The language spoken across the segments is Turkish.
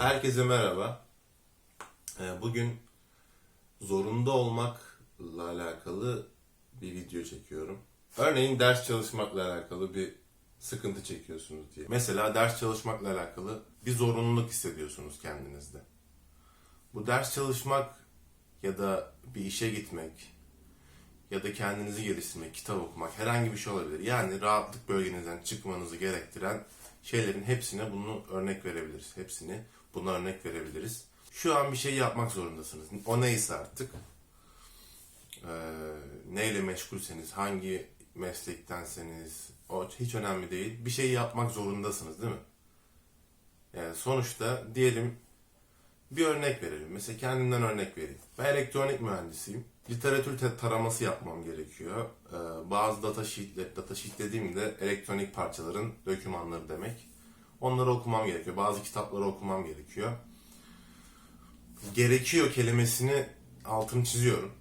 Herkese merhaba. Ee, Bugün zorunda olmakla alakalı bir video çekiyorum. Örneğin ders çalışmakla alakalı bir sıkıntı çekiyorsunuz diye. Mesela ders çalışmakla alakalı bir zorunluluk hissediyorsunuz kendinizde. Bu ders çalışmak ya da bir işe gitmek ya da kendinizi geliştirmek, kitap okumak herhangi bir şey olabilir. Yani rahatlık bölgenizden çıkmanızı gerektiren şeylerin hepsine bunu örnek verebiliriz. Hepsini buna örnek verebiliriz. Şu an bir şey yapmak zorundasınız. O neyse artık. Ee, neyle meşgulseniz, hangi meslektenseniz o hiç önemli değil. Bir şey yapmak zorundasınız değil mi? Yani sonuçta diyelim bir örnek verelim. Mesela kendimden örnek vereyim. Ben elektronik mühendisiyim. Literatür te- taraması yapmam gerekiyor. Ee, bazı data sheet'ler, data sheet dediğimde elektronik parçaların dokümanları demek. Onları okumam gerekiyor. Bazı kitapları okumam gerekiyor. Gerekiyor kelimesini altını çiziyorum.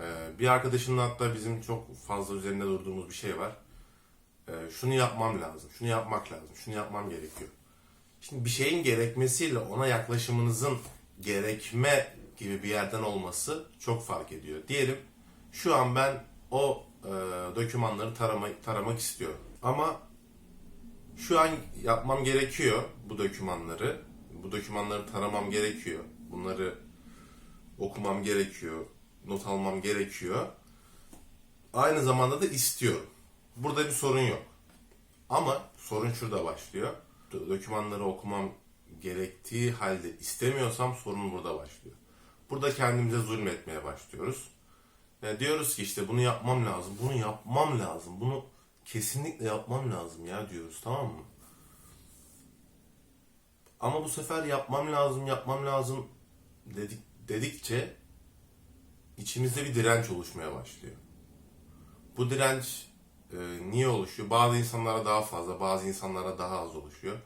Ee, bir arkadaşımla hatta bizim çok fazla üzerinde durduğumuz bir şey var. Ee, şunu yapmam lazım, şunu yapmak lazım, şunu yapmam gerekiyor. Şimdi bir şeyin gerekmesiyle ona yaklaşımınızın gerekme gibi bir yerden olması çok fark ediyor. Diyelim şu an ben o e, dokümanları tarama, taramak istiyorum. Ama şu an yapmam gerekiyor bu dokümanları. Bu dokümanları taramam gerekiyor. Bunları okumam gerekiyor. Not almam gerekiyor. Aynı zamanda da istiyorum. Burada bir sorun yok. Ama sorun şurada başlıyor. Do- Dokümanları okumam gerektiği halde istemiyorsam sorun burada başlıyor. Burada kendimize zulmetmeye başlıyoruz. Yani diyoruz ki işte bunu yapmam lazım, bunu yapmam lazım, bunu kesinlikle yapmam lazım ya diyoruz tamam mı? Ama bu sefer yapmam lazım, yapmam lazım dedik, dedikçe içimizde bir direnç oluşmaya başlıyor. Bu direnç e, niye oluşuyor? Bazı insanlara daha fazla, bazı insanlara daha az oluşuyor.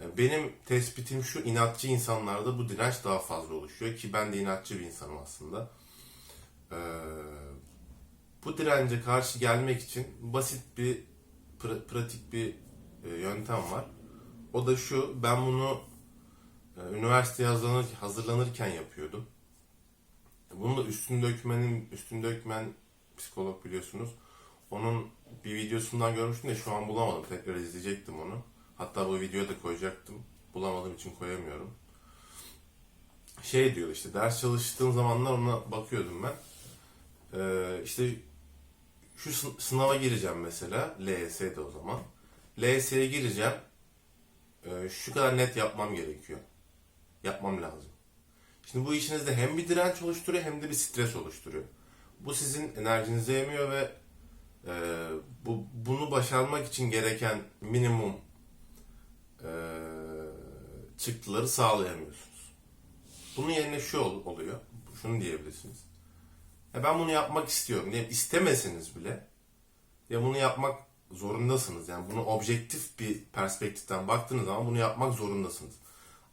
E, benim tespitim şu, inatçı insanlarda bu direnç daha fazla oluşuyor ki ben de inatçı bir insanım aslında. E, bu dirence karşı gelmek için basit bir, pra- pratik bir e, yöntem var. O da şu, ben bunu e, üniversiteye hazırlanır, hazırlanırken yapıyordum. Bunu da Üstün Dökmen'in, Üstün Dökmen psikolog biliyorsunuz. Onun bir videosundan görmüştüm de şu an bulamadım. Tekrar izleyecektim onu. Hatta bu videoyu da koyacaktım. Bulamadığım için koyamıyorum. Şey diyor işte ders çalıştığım zamanlar ona bakıyordum ben. Ee, işte şu sın- sınava gireceğim mesela. LYS'de o zaman. LYS'ye gireceğim. Ee, şu kadar net yapmam gerekiyor. Yapmam lazım. Şimdi bu işinizde hem bir direnç oluşturuyor hem de bir stres oluşturuyor. Bu sizin enerjinizi yemiyor ve e, bu bunu başarmak için gereken minimum e, çıktıları sağlayamıyorsunuz. Bunun yerine şu ol- oluyor. Şunu diyebilirsiniz. Ya ben bunu yapmak istiyorum. diye istemeseniz bile ya bunu yapmak zorundasınız. Yani bunu objektif bir perspektiften baktığınız zaman bunu yapmak zorundasınız.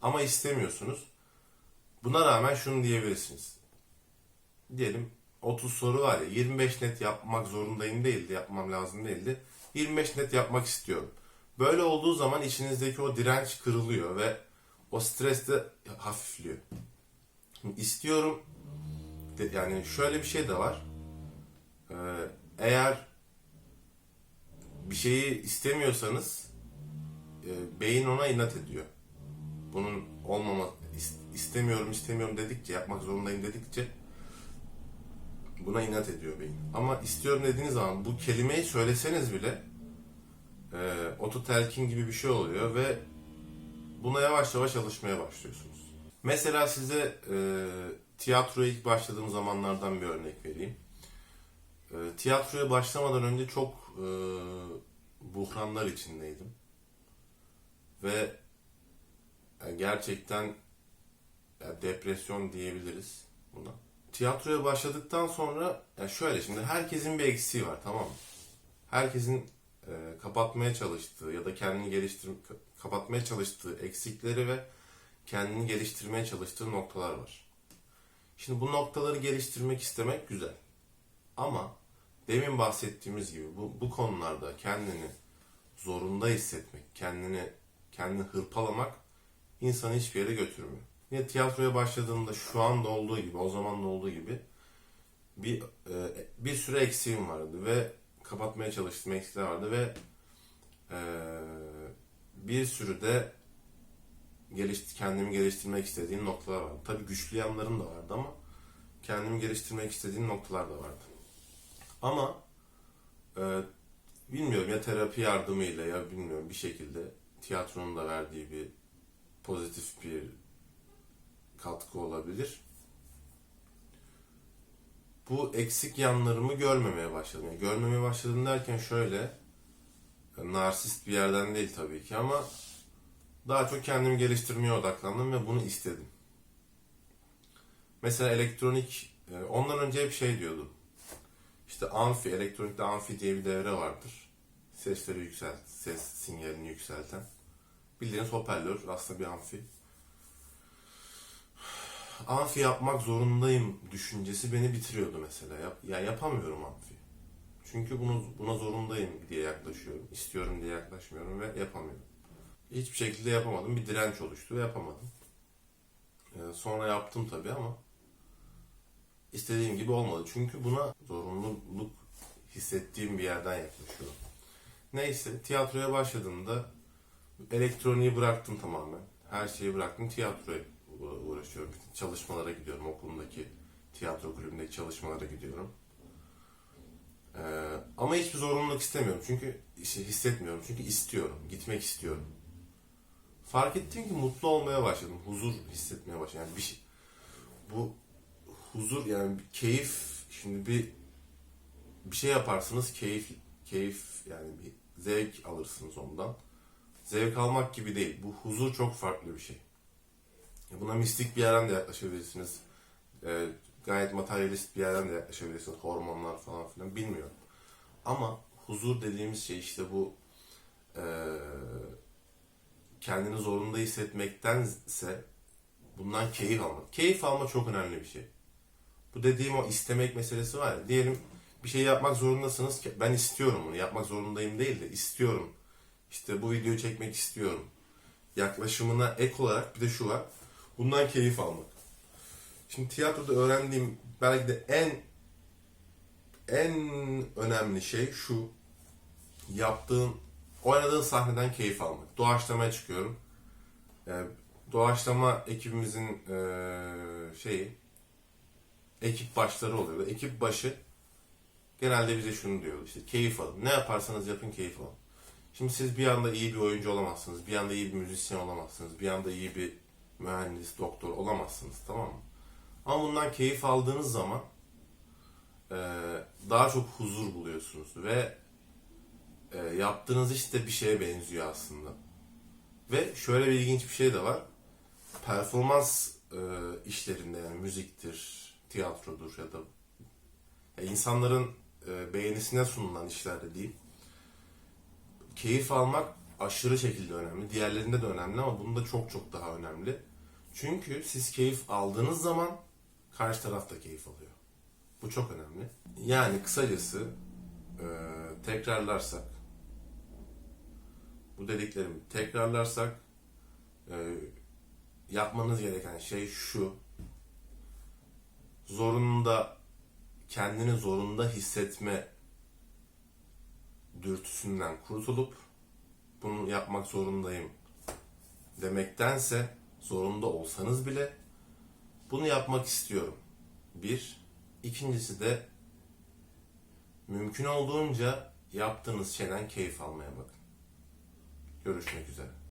Ama istemiyorsunuz. Buna rağmen şunu diyebilirsiniz. Diyelim 30 soru var ya 25 net yapmak zorundayım değildi, yapmam lazım değildi. 25 net yapmak istiyorum. Böyle olduğu zaman içinizdeki o direnç kırılıyor ve o stres de hafifliyor. Şimdi istiyorum yani şöyle bir şey de var. Ee, eğer bir şeyi istemiyorsanız e, beyin ona inat ediyor. Bunun olmama is- istemiyorum istemiyorum dedikçe yapmak zorundayım dedikçe buna inat ediyor beyin. Ama istiyorum dediğiniz zaman bu kelimeyi söyleseniz bile e, ototelkin gibi bir şey oluyor ve buna yavaş yavaş alışmaya başlıyorsunuz. Mesela size e, tiyatroya ilk başladığım zamanlardan bir örnek vereyim. E, tiyatroya başlamadan önce çok e, buhranlar içindeydim. Ve yani gerçekten ya depresyon diyebiliriz buna. Tiyatroya başladıktan sonra ya şöyle şimdi herkesin bir eksiği var tamam mı? Herkesin e, kapatmaya çalıştığı ya da kendini geliştir kapatmaya çalıştığı eksikleri ve kendini geliştirmeye çalıştığı noktalar var. Şimdi bu noktaları geliştirmek istemek güzel. Ama demin bahsettiğimiz gibi bu, bu konularda kendini zorunda hissetmek, kendini kendini hırpalamak insanı hiçbir yere götürmüyor. Yine tiyatroya başladığımda şu anda olduğu gibi, o zaman da olduğu gibi bir e, bir sürü eksiğim vardı ve kapatmaya çalıştığım eksikler vardı ve e, bir sürü de geliş, kendimi geliştirmek istediğim noktalar vardı. Tabii güçlü yanlarım da vardı ama kendimi geliştirmek istediğim noktalar da vardı. Ama e, bilmiyorum ya terapi yardımıyla ya bilmiyorum bir şekilde tiyatronun da verdiği bir pozitif bir katkı olabilir. Bu eksik yanlarımı görmemeye başladım. Yani görmemeye başladım derken şöyle e, narsist bir yerden değil tabii ki ama daha çok kendimi geliştirmeye odaklandım ve bunu istedim. Mesela elektronik, e, ondan önce hep şey diyordum. İşte amfi, elektronikte amfi diye bir devre vardır. Sesleri yükselt, ses sinyalini yükselten. Bildiğiniz hoparlör aslında bir amfi. Amfi yapmak zorundayım düşüncesi beni bitiriyordu mesela. Yap, ya yapamıyorum amfi. Çünkü bunu buna zorundayım diye yaklaşıyorum. istiyorum diye yaklaşmıyorum ve yapamıyorum. Hiçbir şekilde yapamadım. Bir direnç oluştu ve yapamadım. Ee, sonra yaptım tabii ama istediğim gibi olmadı. Çünkü buna zorunluluk hissettiğim bir yerden yaklaşıyorum. Neyse tiyatroya başladığımda elektroniği bıraktım tamamen. Her şeyi bıraktım. Tiyatroya uğra- uğraşıyorum. Çalışmalara gidiyorum. Okulumdaki tiyatro kulübündeki çalışmalara gidiyorum. Ee, ama hiçbir zorunluluk istemiyorum. Çünkü hissetmiyorum. Çünkü istiyorum. Gitmek istiyorum. Fark ettim ki mutlu olmaya başladım. Huzur hissetmeye başladım. Yani bir şey, bu huzur yani bir keyif şimdi bir bir şey yaparsınız keyif keyif yani bir zevk alırsınız ondan. Zevk almak gibi değil. Bu huzur çok farklı bir şey. Buna mistik bir yerden de yaklaşabilirsiniz. Ee, gayet materyalist bir yerden de yaklaşabilirsiniz. Hormonlar falan filan bilmiyorum. Ama huzur dediğimiz şey işte bu eee kendini zorunda hissetmektense bundan keyif almak. Keyif alma çok önemli bir şey. Bu dediğim o istemek meselesi var ya. Diyelim bir şey yapmak zorundasınız ki ben istiyorum bunu. Yapmak zorundayım değil de istiyorum. İşte bu videoyu çekmek istiyorum. Yaklaşımına ek olarak bir de şu var. Bundan keyif almak. Şimdi tiyatroda öğrendiğim belki de en en önemli şey şu. Yaptığın, oynadığın sahneden keyif almak. Doğaçlamaya çıkıyorum. Yani doğaçlama ekibimizin eee, şeyi ekip başları oluyor. Ekip başı genelde bize şunu diyor işte keyif alın. Ne yaparsanız yapın keyif alın. Şimdi siz bir anda iyi bir oyuncu olamazsınız. Bir anda iyi bir müzisyen olamazsınız. Bir anda iyi bir mühendis, doktor olamazsınız. Tamam mı? Ama bundan keyif aldığınız zaman eee, daha çok huzur buluyorsunuz ve eee, yaptığınız iş de bir şeye benziyor aslında. Ve şöyle bir ilginç bir şey de var. Performans eee, işlerinde yani müziktir, tiyatrodur ya da ya insanların eee, beğenisine sunulan işlerde değil. Keyif almak aşırı şekilde önemli. Diğerlerinde de önemli ama bunda çok çok daha önemli. Çünkü siz keyif aldığınız zaman karşı taraf da keyif alıyor. Bu çok önemli. Yani kısacası eee, tekrarlarsak bu dediklerimi tekrarlarsak eee, yapmanız gereken şey şu zorunda kendini zorunda hissetme dürtüsünden kurtulup bunu yapmak zorundayım demektense zorunda olsanız bile bunu yapmak istiyorum. Bir. İkincisi de mümkün olduğunca yaptığınız şeyden keyif almaya bakın. Görüşmek üzere.